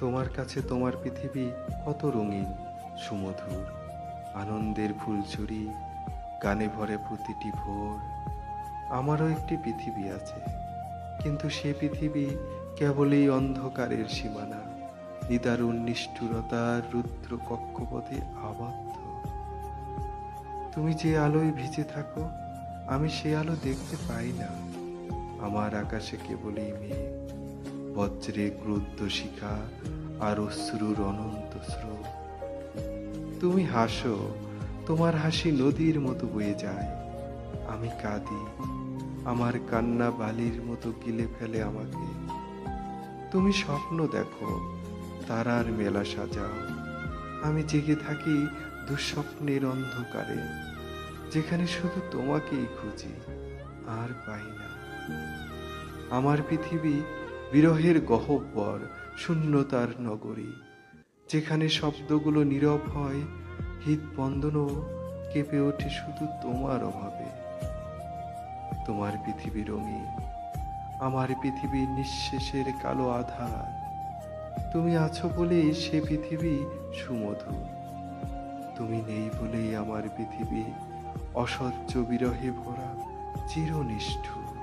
তোমার কাছে তোমার পৃথিবী কত রঙিন, সুমধুর। আনন্দের ফুলছড়ি গানে ভরে প্রতিটি ভোর। আমারও একটি পৃথিবী আছে, কিন্তু সে পৃথিবী কেবলই অন্ধকারের সীমানা। নিদারুণ নিষ্ঠুরতার রুদ্র কক্ষপথে আবদ্ধ। তুমি যে আলোয় ভিজে থাকো, আমি সে আলো দেখতে পাই না। আমার আকাশে কেবলই মেঘ। বজ্রে ক্রুদ্ধ শিখা আর অশ্রুর অনন্ত স্রোত। তুমি হাসো, তোমার হাসি নদীর মতো বয়ে যায়। আমি কাঁদি, আমার কান্না বালির মতো গিলে ফেলে আমাকে। তুমি স্বপ্ন দেখো, তারার মেলা সাজাও। আমি জেগে থাকি দুঃস্বপ্নের অন্ধকারে, যেখানে শুধু তোমাকেই খুঁজি, আর পাই না। আমার পৃথিবী বিরহের গহব্বর শূন্যতার নগরী। যেখানে শব্দগুলো নীরব হয়, হৃদবন্দনও কেঁপে ওঠে শুধু তোমার অভাবে। তোমার পৃথিবী রঙিন, আমার পৃথিবীর নিঃশেষের কালো আধার। তুমি আছো বলেই সে পৃথিবী সুমধু। তুমি নেই বলেই আমার পৃথিবী অসহ্য বিরহে ভরা চিরনিষ্ঠুর।